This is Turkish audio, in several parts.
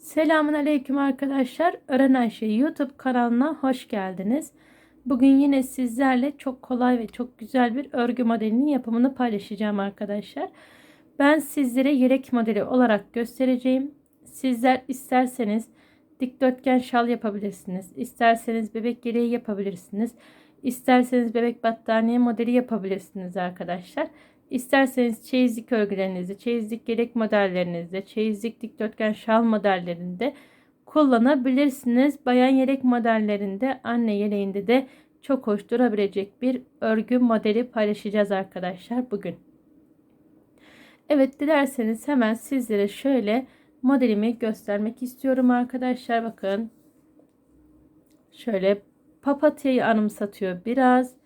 Selamun Aleyküm arkadaşlar. Öğren Ayşe YouTube kanalına hoş geldiniz. Bugün yine sizlerle çok kolay ve çok güzel bir örgü modelinin yapımını paylaşacağım arkadaşlar. Ben sizlere yelek modeli olarak göstereceğim. Sizler isterseniz dikdörtgen şal yapabilirsiniz. İsterseniz bebek yeleği yapabilirsiniz. İsterseniz bebek battaniye modeli yapabilirsiniz arkadaşlar. İsterseniz çeyizlik örgülerinizde, çeyizlik yelek modellerinizde, çeyizlik dikdörtgen şal modellerinde kullanabilirsiniz. Bayan yelek modellerinde, anne yeleğinde de çok hoş durabilecek bir örgü modeli paylaşacağız arkadaşlar bugün. Evet dilerseniz hemen sizlere şöyle modelimi göstermek istiyorum arkadaşlar. Bakın şöyle papatyayı anımsatıyor biraz.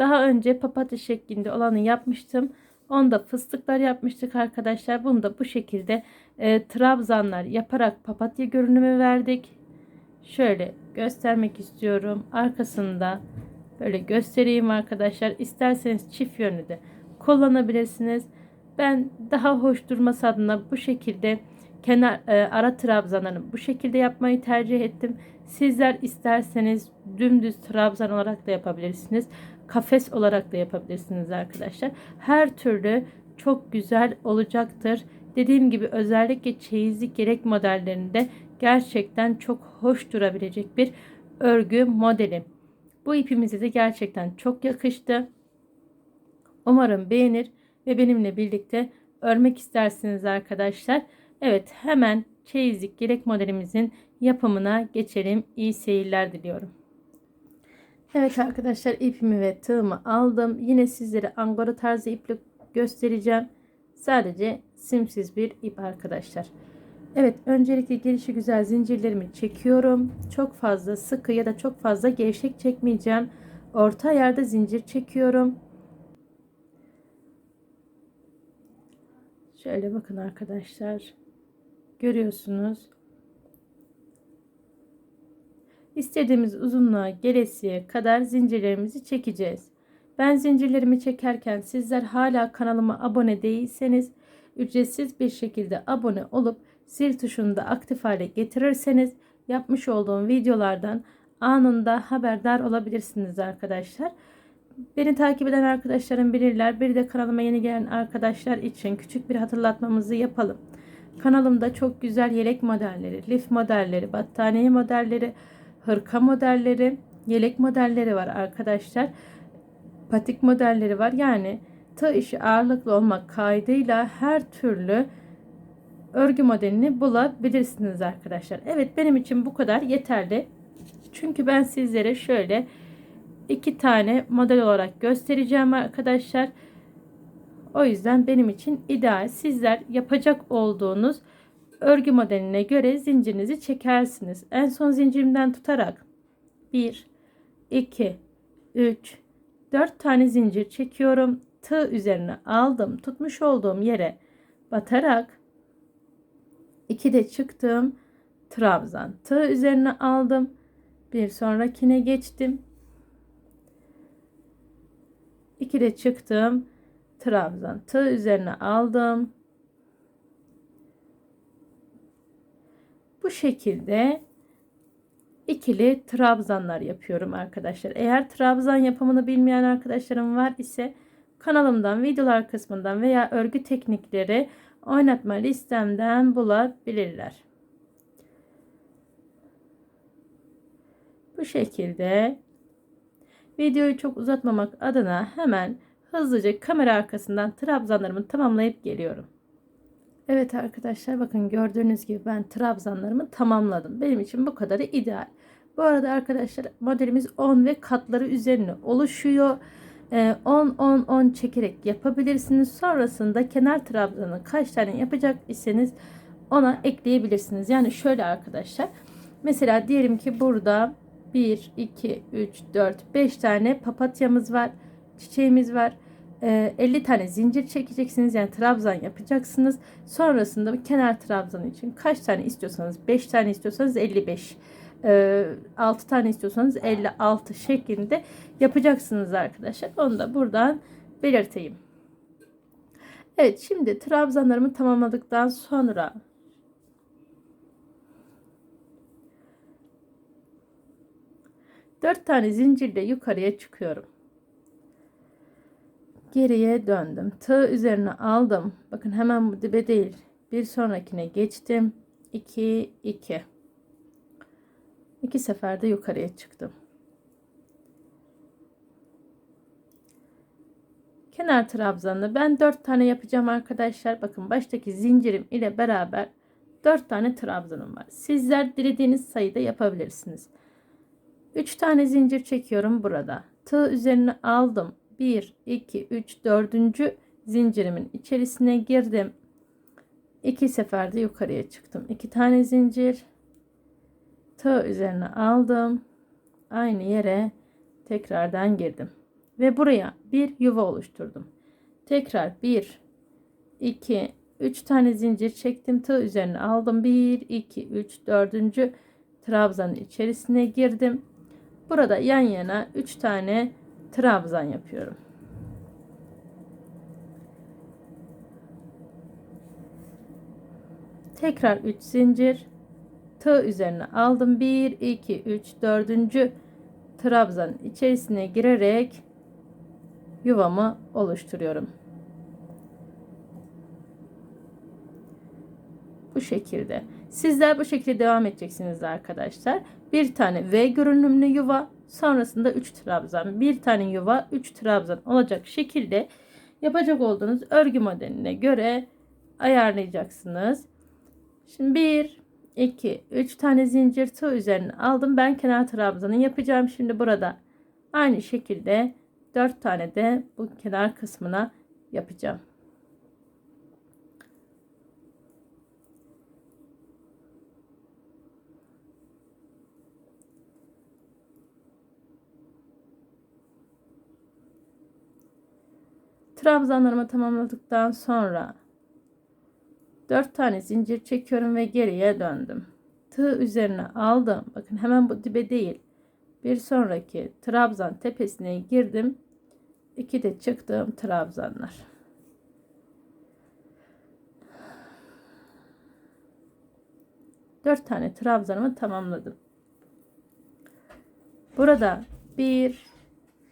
Daha önce papatya şeklinde olanı yapmıştım. Onda fıstıklar yapmıştık arkadaşlar. Bunu da bu şekilde e, trabzanlar yaparak papatya görünümü verdik. Şöyle göstermek istiyorum. Arkasında böyle göstereyim arkadaşlar. İsterseniz çift yönlü de kullanabilirsiniz. Ben daha hoş durması adına bu şekilde kenar e, ara trabzanlarını bu şekilde yapmayı tercih ettim. Sizler isterseniz dümdüz trabzan olarak da yapabilirsiniz kafes olarak da yapabilirsiniz arkadaşlar. Her türlü çok güzel olacaktır. Dediğim gibi özellikle çeyizlik gerek modellerinde gerçekten çok hoş durabilecek bir örgü modeli. Bu ipimize de gerçekten çok yakıştı. Umarım beğenir ve benimle birlikte örmek istersiniz arkadaşlar. Evet hemen çeyizlik gerek modelimizin yapımına geçelim. İyi seyirler diliyorum. Evet arkadaşlar ipimi ve tığımı aldım. Yine sizlere angora tarzı iple göstereceğim. Sadece simsiz bir ip arkadaşlar. Evet öncelikle gelişi güzel zincirlerimi çekiyorum. Çok fazla sıkı ya da çok fazla gevşek çekmeyeceğim. Orta ayarda zincir çekiyorum. Şöyle bakın arkadaşlar. Görüyorsunuz. İstediğimiz uzunluğa gelesiye kadar zincirlerimizi çekeceğiz. Ben zincirlerimi çekerken sizler hala kanalıma abone değilseniz ücretsiz bir şekilde abone olup zil tuşunu da aktif hale getirirseniz yapmış olduğum videolardan anında haberdar olabilirsiniz arkadaşlar. Beni takip eden arkadaşlarım bilirler. Bir de kanalıma yeni gelen arkadaşlar için küçük bir hatırlatmamızı yapalım. Kanalımda çok güzel yelek modelleri, lif modelleri, battaniye modelleri, hırka modelleri, yelek modelleri var arkadaşlar. Patik modelleri var. Yani tığ işi ağırlıklı olmak kaydıyla her türlü örgü modelini bulabilirsiniz arkadaşlar. Evet benim için bu kadar yeterli. Çünkü ben sizlere şöyle iki tane model olarak göstereceğim arkadaşlar. O yüzden benim için ideal. Sizler yapacak olduğunuz örgü modeline göre zincirinizi çekersiniz. En son zincirimden tutarak 1, 2, 3, 4 tane zincir çekiyorum. Tığ üzerine aldım. Tutmuş olduğum yere batarak 2 de çıktım. Trabzan. Tığ üzerine aldım. Bir sonrakine geçtim. 2 de çıktım. Trabzan. Tığ üzerine aldım. Bu şekilde ikili trabzanlar yapıyorum arkadaşlar. Eğer trabzan yapımını bilmeyen arkadaşlarım var ise kanalımdan videolar kısmından veya örgü teknikleri oynatma listemden bulabilirler. Bu şekilde videoyu çok uzatmamak adına hemen hızlıca kamera arkasından trabzanlarımı tamamlayıp geliyorum. Evet arkadaşlar bakın gördüğünüz gibi ben trabzanlarımı tamamladım. Benim için bu kadarı ideal. Bu arada arkadaşlar modelimiz 10 ve katları üzerine oluşuyor. 10 10 10 çekerek yapabilirsiniz. Sonrasında kenar trabzanı kaç tane yapacak iseniz ona ekleyebilirsiniz. Yani şöyle arkadaşlar. Mesela diyelim ki burada 1 2 3 4 5 tane papatyamız var. Çiçeğimiz var. Ee, 50 tane zincir çekeceksiniz. Yani trabzan yapacaksınız. Sonrasında kenar trabzanı için kaç tane istiyorsanız 5 tane istiyorsanız 55 6 ee, tane istiyorsanız 56 şeklinde yapacaksınız arkadaşlar. Onu da buradan belirteyim. Evet şimdi trabzanlarımı tamamladıktan sonra dört tane zincirle yukarıya çıkıyorum. Geriye döndüm. Tığ üzerine aldım. Bakın hemen bu dibe değil. Bir sonrakine geçtim. 2 2 İki seferde yukarıya çıktım. Kenar trabzanını ben 4 tane yapacağım arkadaşlar. Bakın baştaki zincirim ile beraber 4 tane trabzanım var. Sizler dilediğiniz sayıda yapabilirsiniz. 3 tane zincir çekiyorum burada. Tığ üzerine aldım. 1, 2, 3, 4. zincirimin içerisine girdim. 2 seferde yukarıya çıktım. 2 tane zincir. Tığ üzerine aldım. Aynı yere tekrardan girdim. Ve buraya bir yuva oluşturdum. Tekrar 1, 2, 3 tane zincir çektim. Tığ üzerine aldım. 1, 2, 3, 4. trabzanın içerisine girdim. Burada yan yana 3 tane trabzan yapıyorum. Tekrar 3 zincir. Tığ üzerine aldım. 1, 2, 3, 4. trabzan içerisine girerek yuvamı oluşturuyorum. Bu şekilde. Sizler bu şekilde devam edeceksiniz arkadaşlar. Bir tane V görünümlü yuva, sonrasında 3 trabzan, bir tane yuva, 3 trabzan olacak şekilde yapacak olduğunuz örgü modeline göre ayarlayacaksınız. Şimdi 1 2 3 tane zincir tığ üzerine aldım. Ben kenar trabzanı yapacağım. Şimdi burada aynı şekilde 4 tane de bu kenar kısmına yapacağım. Trabzanlarımı tamamladıktan sonra 4 tane zincir çekiyorum ve geriye döndüm. Tığ üzerine aldım. Bakın hemen bu dibe değil. Bir sonraki trabzan tepesine girdim. İki de çıktığım trabzanlar. Dört tane trabzanımı tamamladım. Burada bir,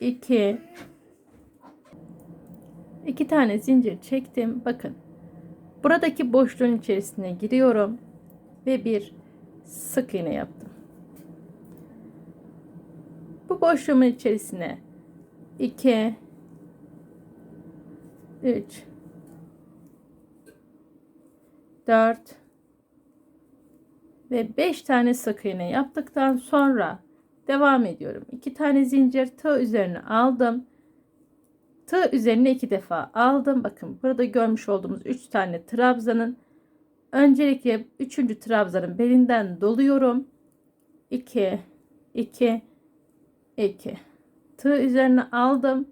iki, iki tane zincir çektim. Bakın buradaki boşluğun içerisine giriyorum ve bir sık iğne yaptım. Bu boşluğumun içerisine 2 3 4 ve 5 tane sık iğne yaptıktan sonra devam ediyorum. 2 tane zincir tığ üzerine aldım. Tığ üzerine iki defa aldım. Bakın burada görmüş olduğumuz 3 tane trabzanın öncelikle 3. trabzanın belinden doluyorum. 2 2 2 tığ üzerine aldım.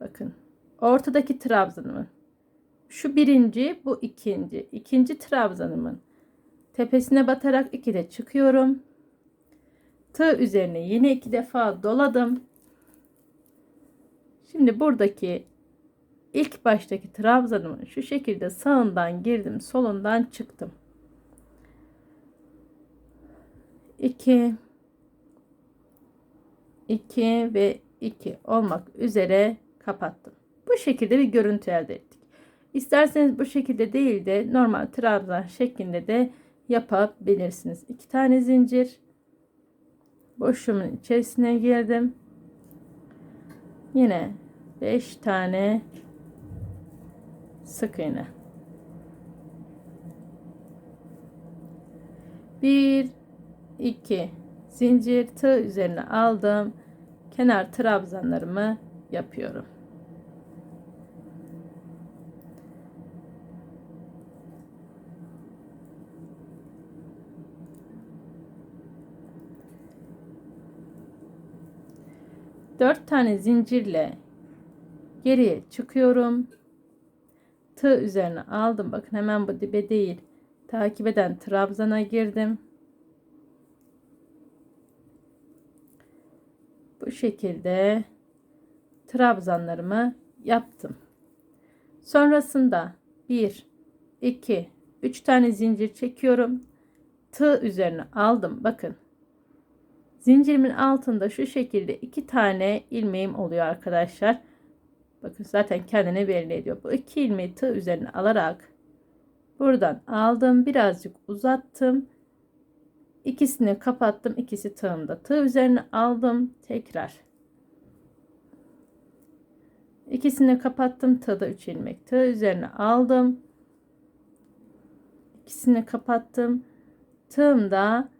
Bakın ortadaki trabzanımın şu birinci bu ikinci ikinci trabzanımın tepesine batarak iki de çıkıyorum. Tığ üzerine yine iki defa doladım. Şimdi buradaki ilk baştaki trabzanımın şu şekilde sağından girdim, solundan çıktım. 2 2 ve 2 olmak üzere kapattım. Bu şekilde bir görüntü elde ettik. İsterseniz bu şekilde değil de normal trabzan şeklinde de yapabilirsiniz. 2 tane zincir boşluğumun içerisine girdim. Yine 5 tane sık iğne. 1 2 zincir tığ üzerine aldım. Kenar trabzanlarımı yapıyorum. Dört tane zincirle geriye çıkıyorum. Tığ üzerine aldım. Bakın hemen bu dibe değil. Takip eden trabzana girdim. bu şekilde trabzanlarımı yaptım. Sonrasında 1 2 3 tane zincir çekiyorum. Tığ üzerine aldım. Bakın. Zincirimin altında şu şekilde iki tane ilmeğim oluyor arkadaşlar. Bakın zaten kendine belli ediyor. Bu iki ilmeği tığ üzerine alarak buradan aldım. Birazcık uzattım. İkisini kapattım. ikisi tığımda. Tığ üzerine aldım. Tekrar. İkisini kapattım. Tığda 3 ilmek. Tığ üzerine aldım. İkisini kapattım. Tığımda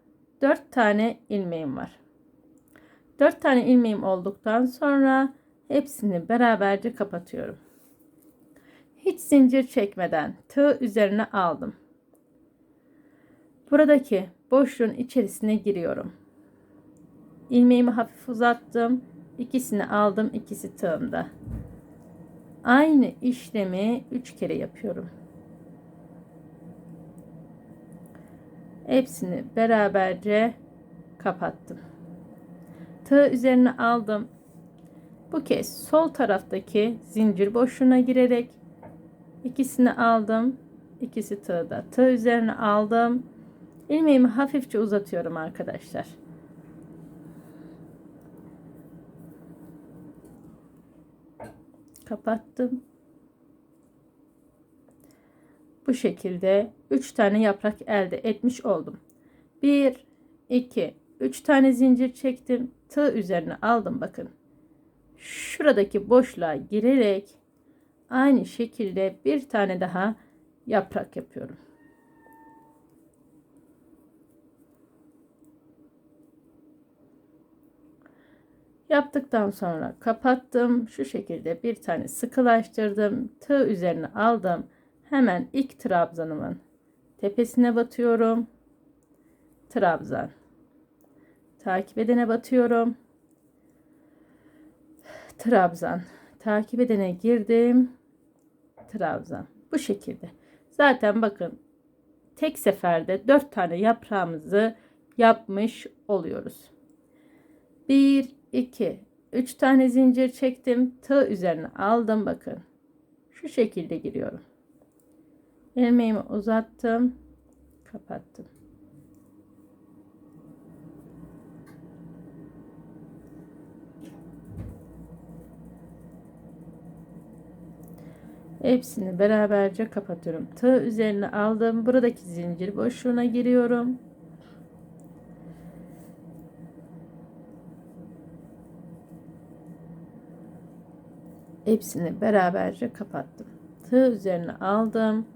4 tane ilmeğim var. 4 tane ilmeğim olduktan sonra hepsini beraberce kapatıyorum. Hiç zincir çekmeden tığ üzerine aldım. Buradaki boşluğun içerisine giriyorum. İlmeğimi hafif uzattım. İkisini aldım. ikisi tığımda. Aynı işlemi 3 kere yapıyorum. Hepsini beraberce kapattım. Tığ üzerine aldım. Bu kez sol taraftaki zincir boşluğuna girerek ikisini aldım. İkisi tığda. Tığ üzerine aldım. İlmeğimi hafifçe uzatıyorum arkadaşlar. Kapattım. Bu şekilde 3 tane yaprak elde etmiş oldum. 1 2 3 tane zincir çektim. Tığ üzerine aldım bakın. Şuradaki boşluğa girerek aynı şekilde bir tane daha yaprak yapıyorum. Yaptıktan sonra kapattım. Şu şekilde bir tane sıkılaştırdım. Tığ üzerine aldım. Hemen ilk trabzanımın tepesine batıyorum. Trabzan. Takip edene batıyorum. Trabzan. Takip edene girdim. Trabzan. Bu şekilde. Zaten bakın tek seferde dört tane yaprağımızı yapmış oluyoruz. 1 2 3 tane zincir çektim. Tığ üzerine aldım bakın. Şu şekilde giriyorum. Ilmeğimi uzattım. Kapattım. Hepsini beraberce kapatıyorum. Tığ üzerine aldım. Buradaki zincir boşluğuna giriyorum. Hepsini beraberce kapattım. Tığ üzerine aldım.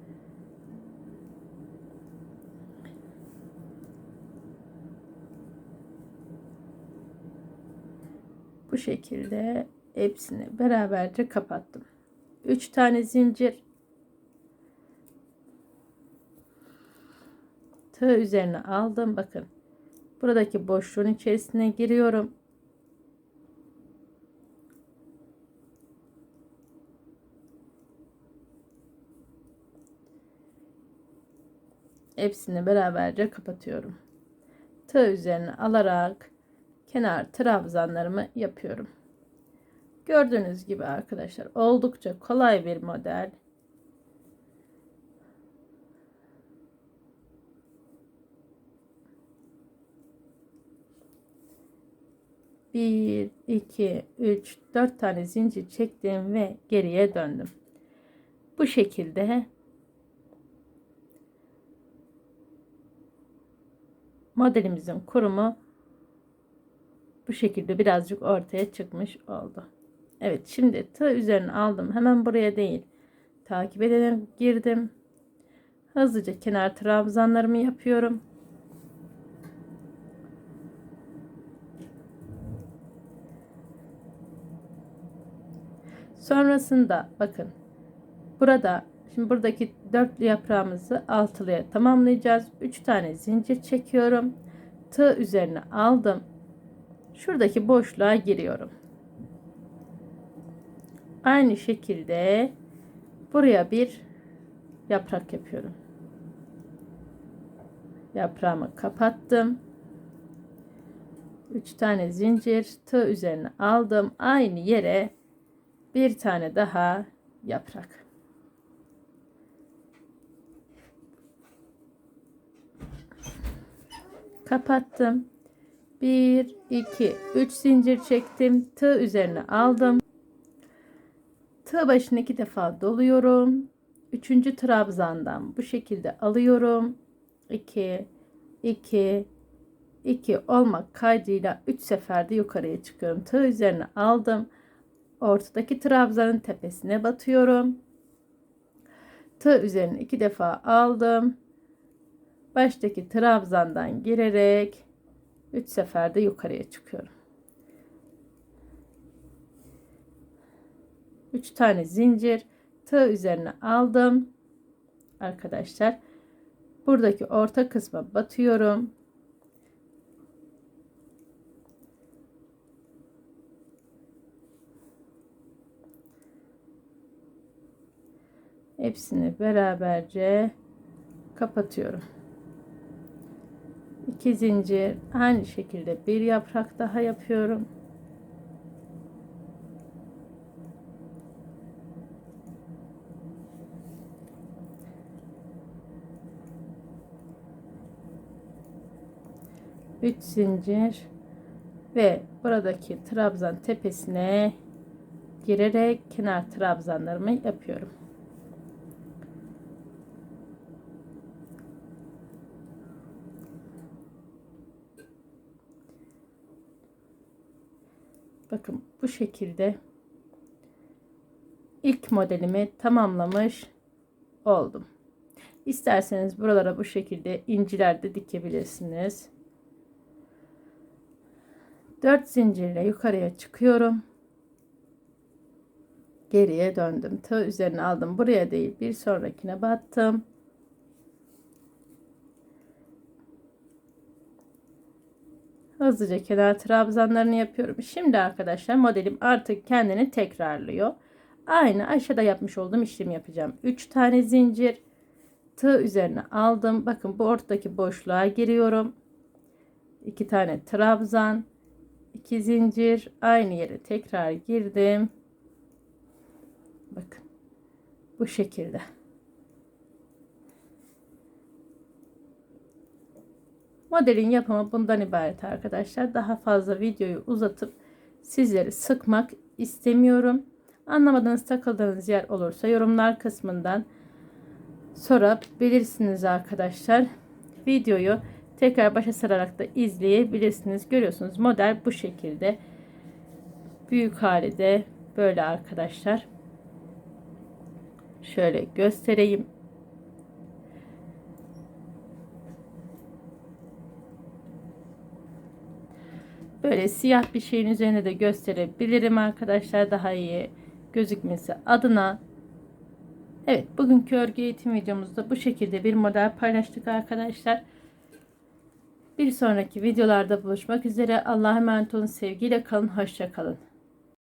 Bu şekilde hepsini beraberce kapattım. 3 tane zincir. Tığ üzerine aldım. Bakın buradaki boşluğun içerisine giriyorum. Hepsini beraberce kapatıyorum. Tığ üzerine alarak kenar trabzanlarımı yapıyorum Gördüğünüz gibi arkadaşlar oldukça kolay bir model. Bir, iki, üç, dört tane zincir çektim ve geriye döndüm. Bu şekilde modelimizin kurumu bu şekilde birazcık ortaya çıkmış oldu. Evet şimdi tığ üzerine aldım. Hemen buraya değil. Takip ederek girdim. Hızlıca kenar trabzanlarımı yapıyorum. Sonrasında bakın burada şimdi buradaki dörtlü yaprağımızı altılıya tamamlayacağız. 3 tane zincir çekiyorum. Tığ üzerine aldım. Şuradaki boşluğa giriyorum. Aynı şekilde buraya bir yaprak yapıyorum. Yaprağımı kapattım. 3 tane zincir tığ üzerine aldım. Aynı yere bir tane daha yaprak. Kapattım. 1 2 3 zincir çektim. Tığ üzerine aldım. Tığ başını iki defa doluyorum. Üçüncü trabzandan bu şekilde alıyorum. 2 2 2 olmak kaydıyla 3 seferde yukarıya çıkıyorum. Tığ üzerine aldım. Ortadaki trabzanın tepesine batıyorum. Tığ üzerine iki defa aldım. Baştaki trabzandan girerek 3 seferde yukarıya çıkıyorum. 3 tane zincir tığ üzerine aldım. Arkadaşlar buradaki orta kısma batıyorum. Hepsini beraberce kapatıyorum. 2 zincir aynı şekilde bir yaprak daha yapıyorum. Üç zincir ve buradaki trabzan tepesine girerek kenar trabzanlarımı yapıyorum. Bakın bu şekilde ilk modelimi tamamlamış oldum. İsterseniz buralara bu şekilde inciler de dikebilirsiniz. 4 zincirle yukarıya çıkıyorum. Geriye döndüm. Tığ üzerine aldım. Buraya değil bir sonrakine battım. Hızlıca kenar trabzanlarını yapıyorum. Şimdi arkadaşlar modelim artık kendini tekrarlıyor. Aynı aşağıda yapmış olduğum işlemi yapacağım. 3 tane zincir tığ üzerine aldım. Bakın bu ortadaki boşluğa giriyorum. 2 tane trabzan, 2 zincir aynı yere tekrar girdim. Bakın bu şekilde. Modelin yapımı bundan ibaret arkadaşlar. Daha fazla videoyu uzatıp sizleri sıkmak istemiyorum. Anlamadığınız takıldığınız yer olursa yorumlar kısmından sorabilirsiniz arkadaşlar. Videoyu tekrar başa sararak da izleyebilirsiniz. Görüyorsunuz model bu şekilde. Büyük hali de böyle arkadaşlar. Şöyle göstereyim. Böyle siyah bir şeyin üzerine de gösterebilirim arkadaşlar daha iyi gözükmesi adına. Evet bugünkü örgü eğitim videomuzda bu şekilde bir model paylaştık arkadaşlar. Bir sonraki videolarda buluşmak üzere. Allah'a emanet olun. Sevgiyle kalın. Hoşça kalın.